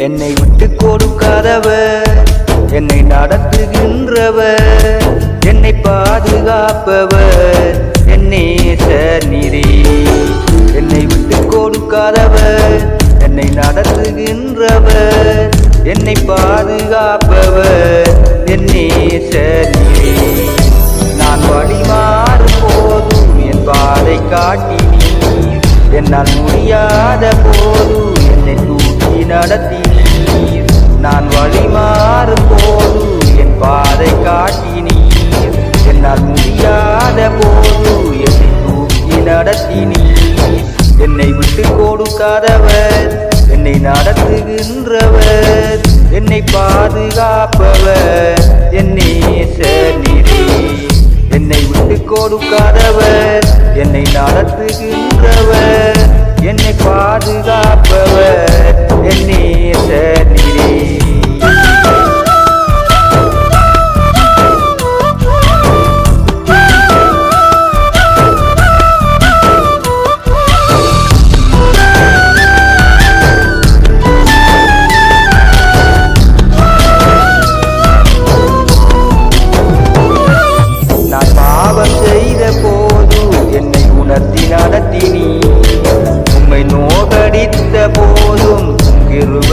என்னை விட்டு கொடுக்காதவர் என்னை நடத்துகின்றவர் என்னை பாதுகாப்பவர் என்னே நீரே என்னை விட்டு கொடுக்காதவர் என்னை நடத்துகின்றவர் என்னை பாதுகாப்பவர் என்னே நீரே நான் வழிமாறு போதும் என் பாதை காட்டி என்னால் முடியாத போதும் என்னை தூக்கி நடத்தி நான் வழி போது என் பாதை காட்டி நீ என்னால் முடியாத போது என்னை தூக்கி நடத்தி நீ என்னை விட்டு கொடுக்காதவர் என்னை நடத்துகின்றவர் என்னை பாதுகாப்பவர் என்னே நீரே என்னை விட்டு கொடுக்காதவர் என்னை நடத்துகின்றவர் என்னை பாதுகாப்பவர் என்னை நீரே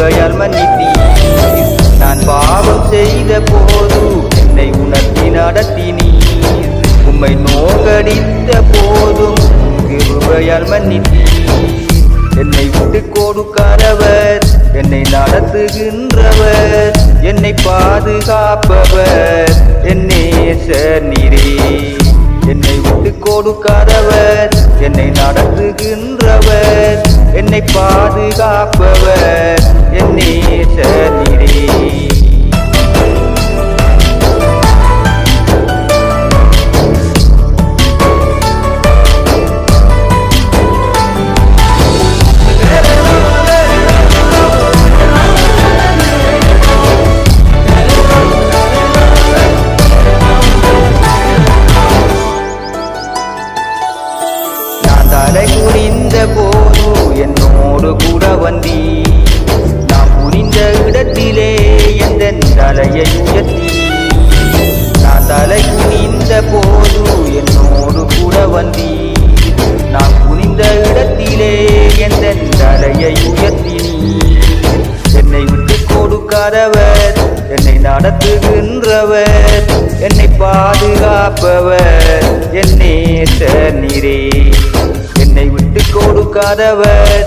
கிருபையால் மன்னித்தீ நான் பாவம் செய்த போது என்னை உணர்த்தி நடத்தினி உம்மை நோகடித்த போதும் கிருபையால் மன்னித்தீ என்னை விட்டு கொடுக்காதவர் என்னை நடத்துகின்றவர் என்னை பாதுகாப்பவர் என்னே நீரே என்னை விட்டு கொடுக்காதவர் என்னை நடத்துகின்றவர் என்னை பாதுகாப்பவர் என்னே தலை குனிந்த போது என்னோடு கூட வந்தீ இந்த இடத்திலே எந்த தலையை உயர்த்தி நான் தலை குனிந்த போது என்னோடு கூட வந்தி நான் குனிந்த இடத்திலே எந்த தலையை உயர்த்தி என்னை விட்டு கொடுக்காதவர் என்னை நடத்துகின்றவர் என்னை பாதுகாப்பவர் என்னே நீரே. என்னை விட்டு கொடுக்காதவர்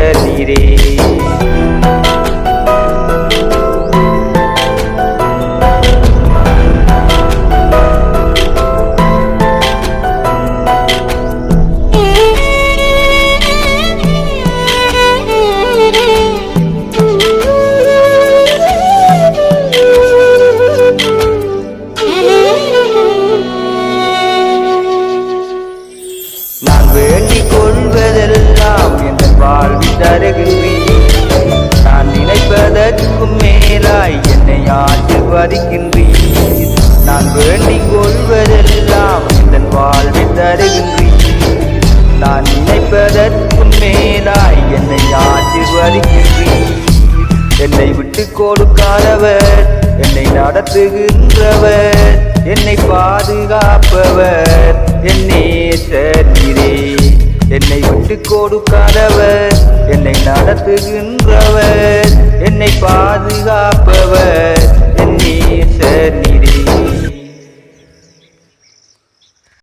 நான் கொள்வதெல்லாம் என் வாழ்வில் தருகின்றேன் நான் நினைப்பதற்கும் மேலாய் என்னை ஆசிர்வதிக்கின்றேன் நான் வேண்டிக் கொள்வதெல்லாம் என் வாழ்வில் தருகின்றேன் நான் நினைப்பதற்கும் மேலாய் என்னை ஆசிர்வதிக்கின்றேன் என்னை விட்டு கொடுக்காதவர் என்னை நடத்துகின்றவர் என்னை பாதுகாப்பவர் என்னே நீரே. என்னை விட்டு கொடுக்காதவர் என்னை நடத்துகின்றவர் என்னை பாதுகாப்பவர் என்னே சரி